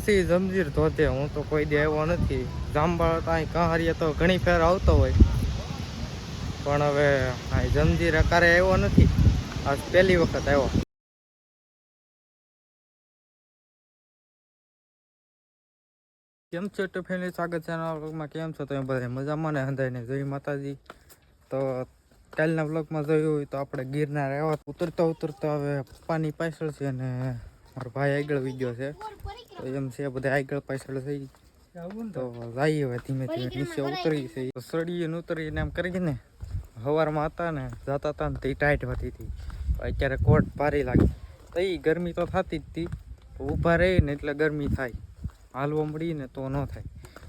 આવ્યા જમજીર ધોધે હું તો કોઈ દે આવ્યો નથી. જામબાળ તો અહીં કહારીએ તો ઘણી ફેર આવતો હોય. પણ હવે અહીં જમજીર અકારે આવ્યો નથી. આજ પહેલી વખત આવ્યો. કેમ છો તો ફેમિલી? સ્વાગત છે નવા કેમ છો તમે બધા? મજામાં ને? હંધાઈને જય માતાજી. તો કાલના વ્લોગમાં જોયું હોય તો આપણે ગિરનાર આવ્યા. ઉતરતા ઉતરતા હવે પપ્પાની પાછળ છે અને મારો ભાઈ આગળ વી ગયો છે. તો એમ છે, બધા આગળ પાછળ થઈ તો જઈએ હવે ધીમે ધીમે, નીચે ઉતરી છે. તો સળીએ ને ઉતરીને એમ કરીને સવારમાં હતા ને, જતા હતા ને, તે ટાઈટ હતી હતી અત્યારે કોટ પારી લાગી. તો એ ગરમી તો થતી જ હતી ઊભા રહી ને એટલે ગરમી થાય. હાલવા મળી ને તો ન થાય.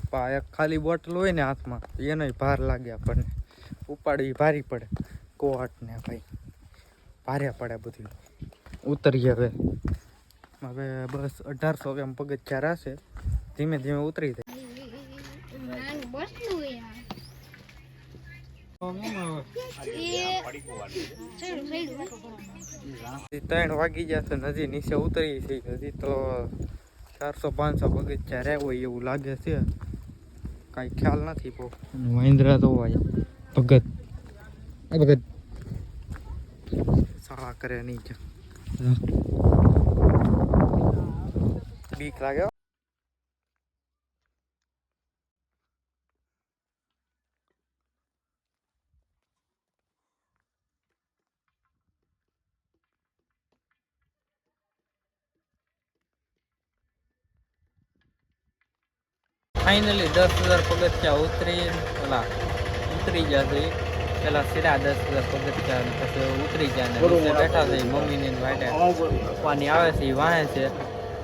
પણ એક ખાલી બોટલ હોય ને હાથમાં એનો ભાર લાગે આપણને. ઉપાડવી ભારી પડે. કોટ ને ભાઈ. ભારે પડે બધું. ઉતરીએ હવે. હવે બસ અઢારસો એમ પગથિયા રહેશે ધીમે ધીમે ઉતરી નાનું જાય ત્રણ વાગી જશે નદી હજી નીચે ઉતરી છે હજી તો ચારસો પાંચસો પગથિયા રહેવું હોય એવું લાગે છે. કાંઈ ખ્યાલ નથી બહુ. મહિન્દ્રા તો હોય. ભગત. એ ભગત. સાળા કરે નહીં બીક લાગે. ફાઇનલી દસ હજાર પગથિયા ઉતરી પેલા ઉતરી ગયા છે. પેલા સીધા દસ હજાર પગથિયા પછી ઉતરી ગયા ને બેઠા છે. મમ્મીની ને વાટે પાણી આવે છે એ વાહે છે.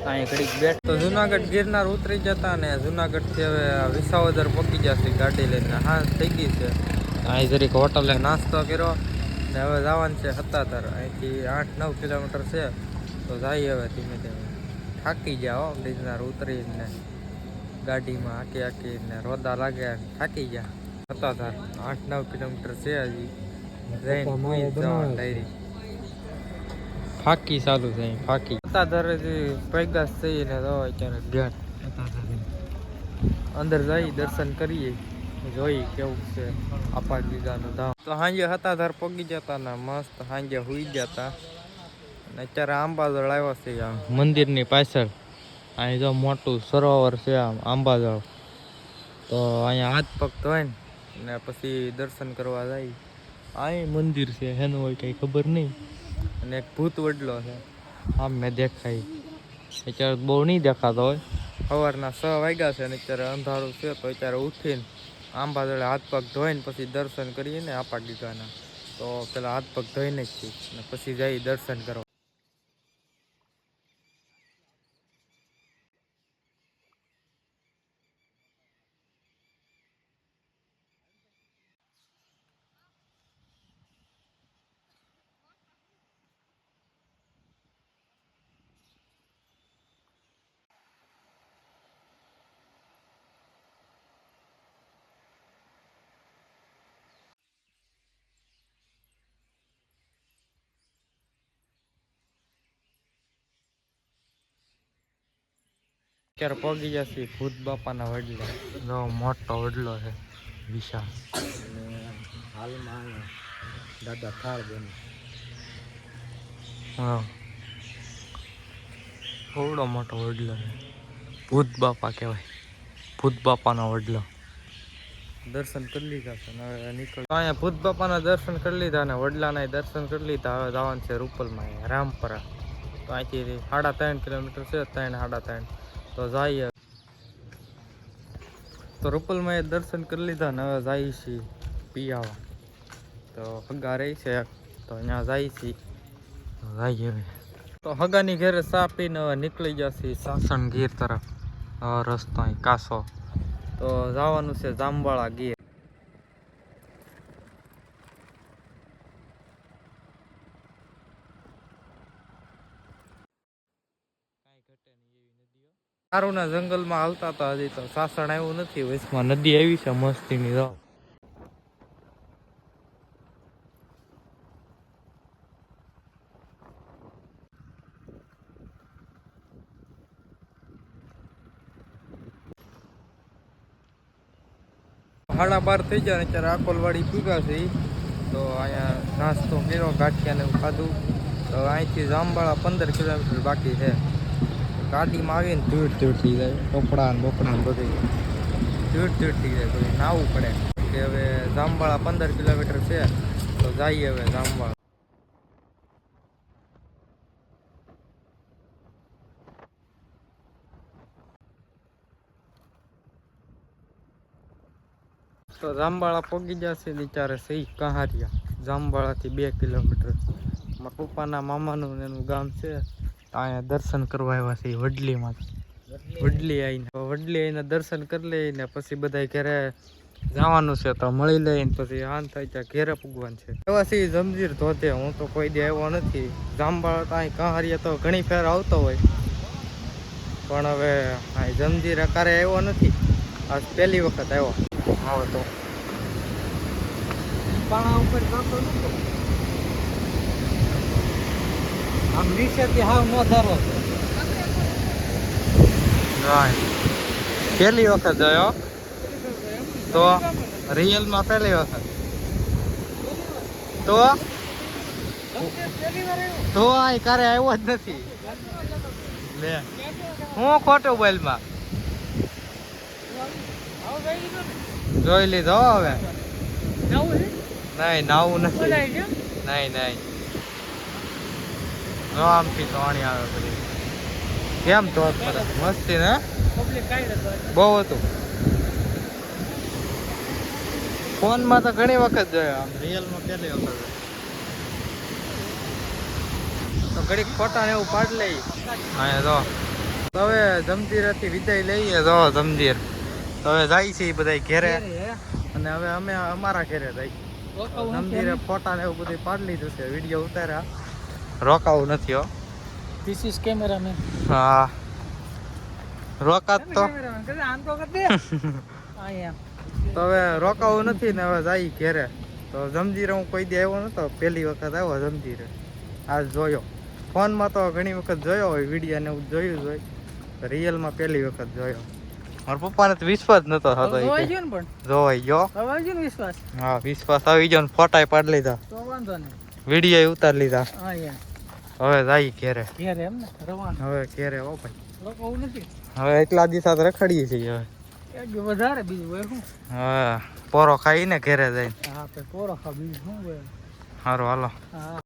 અહીં ઘડીક બેઠ તો જુનાગઢ ગિરનાર ઉતરી જતા ને જુનાગઢથી હવે વિસાવદર પહોંચી જશે ગાડી લઈને. હા થઈ ગઈ છે. અહીં જરીક હોટલે નાસ્તો કર્યો ને હવે જવાનું છે સત્તાધર. અહીંથી આઠ નવ કિલોમીટર છે. તો જઈએ હવે ધીમે ધીમે. થાકી ગયા હો ગિરનાર ઉતરીને. ગાડીમાં હાકી હાકીને રોદા લાગ્યા થાકી ગયા. સત્તાધાર. આઠ નવ કિલોમીટર છે હજી. જઈને ડાયરી ફાકી ચાલુ છે ફાકી. હતા હજી પૈગાસ થઈને તો અત્યારે ઘેર. અંદર જઈ દર્શન કરીએ. જોઈ કેવું છે આપા ગીગાનું ધામ. તો સાંજે સત્તાધાર પગી જતા ને મસ્ત હાંજે હુઈ જતા. અને અત્યારે આંબાજળ આવ્યા છે આમ. મંદિરની પાછળ. અહીં જો મોટું સરોવર છે આમ આંબાજળ. તો અહીંયા હાથ પગ ને ને પછી દર્શન કરવા જાય. અહીં મંદિર છે એનું હોય કંઈ ખબર નહીં. અને એક ભૂત વડલો છે. આમ મેં દેખાય. અત્યારે બહુ નહીં દેખાતો હોય. સવારના છ વાગ્યા છે અને અત્યારે અંધારું છે તો અત્યારે ઉઠીને આંબાજળે હાથ પગ ધોઈને પછી દર્શન કરીએ ને આપા ગીગાના. તો પેલા હાથ પગ ધોઈને જ છીએ. અને પછી જઈ દર્શન કરવા. અત્યારે પગી જશે ભૂત બાપાના વડલે. જો મોટો વડલો છે વિશાળ. હાલમાં દાદા થાળ બને હા. થોડો મોટો વડલો છે. ભૂત બાપા કહેવાય. ભૂત બાપાનો વડલો. દર્શન કરી લીધા છે હવે નીકળ અહીંયા ભૂત બાપાના દર્શન કરી લીધા ને વડલાના દર્શન કરી લીધા. હવે જવાનું છે રૂપલમાં રામપરા. તો અહીંથી સાડા ત્રણ કિલોમીટર છે ત્રણ સાડા ત્રણ. તો જઈએ. તો રૂપલમાં દર્શન કરી લીધા ને હવે છે પિયાવા. તો હગા રહી છે તો અહીંયા જાય છીએ. જઈએ તો હગાની ની સા પીને હવે નીકળી જશે સાસણ ગીર તરફ. રસ્તો કાસો. તો જવાનું છે જામવાળા ગીર. સારુંના જંગલમાં હાલતા હતા હજી તો સાસણ આવ્યું નથી વચમાં નદી આવી છે મસ્તીની તો સાડા બાર થઈ જાય અત્યારે આકોલવાડી પીગા છે તો અહીંયા નાસ્તો કર્યો ગાંઠિયાને ખાધું. તો અહીંથી જામવાળા પંદર કિલોમીટર બાકી છે. ગાડીમાં આવીને ધૂળ ધૂળ થઈ જાય. કપડા ને બપડા ને બધું. ધૂળ ધૂળ થઈ જાય. બધું નાવું પડે. કે હવે જામબાળા પંદર કિલોમીટર છે, તો જઈએ હવે જામવાળા. તો જામબાળા પગી જશે બિચારે સહી કહારિયા. જામબાળાથી બે કિલોમીટર. મારા પપ્પાના મામાનું ને એનું ગામ છે. અહીંયા દર્શન કરવા આવ્યા છે વડલીમાં વડલી આવીને તો વડલી આવીને દર્શન કરી લઈને પછી બધા ઘરે જવાનું છે તો મળી લઈને પછી હાન થાય ત્યાં ઘેરે પૂગવાનું છે. એવા છે ઈ જમજીર ધોતે. હું તો કોઈ દે આવ્યો નથી. જામબાળ તો અહીં કહારીએ તો ઘણી ફેર આવતો હોય. પણ હવે અહીં જમજીર અકારે આવ્યો નથી. આજ પહેલી વખત આવ્યો. આવો તો. પાણા ઉપર જતો નતો. આમ નીચેથી હાવ નો ધારો છે પહેલી વખત જોયો તો રિયલમાં પહેલી વખત. તો? તો આ ક્યારે આવ્યો જ નથી. લે. હું ખોટું બોલમાં જોઈ લીધો હવે? નહીં નાવું નથી. નહીં નહીં. આમથી પાણી આવે પછી કેમ તો મસ્તી ને? બહુ હતું. ફોનમાં તો ઘણી વખત જોયો આમ રિયલમાં પહેલી વખત તો ઘડીક ફોટા ને એવું પાડ લઈ. અહીંયા જો. હવે વિદાય લઈએ જો જમજીર તો હવે જાય છે બધા ઘેરે. અને હવે અમે અમારા ઘેરે જાય. જમજીરે ફોટા ને? એવું બધું પાડી લીધું છે વીડિયો ઉતાર્યા. રોકાવું નથી હો. ધીસ ઇઝ કેમેરામેન હા. રોકાત તો. તો હવે રોકાવું નથી ને હવે જાય ઘેરે. તો જમજીરે હું કોઈ દે આવ્યો નતો પહેલી વખત આવ્યો જમજીરે. આ જોયો. ફોનમાં તો ઘણી વખત જોયો હોય વીડિયો ને એવું જોયું જ હોય. રિયલમાં પહેલી વખત જોયો. મારા પપ્પાને તો વિશ્વાસ નતો થતો ઈ પણ? જોવાઈ ગયો. વિશ્વાસ? હા વિશ્વાસ આવી ગયો ને ફોટા પાડી લીધા. તો વાંધો નહીં. વીડિયો ઉતારી લીધા. હા યાર હવે જાય ઘેરે. ઘેરે એમ ને રવાના. હવે ઘેરે ઓ ભાઈ. લોકો નથી. હવે એટલા દિવસ રખડીએ છીએ હવે. વધારે બીજું શું? હા પોરો ખાઈને ઘેરે જઈને. હા પોરો ખા બીજું શું હોય? સારું હાલો. હા.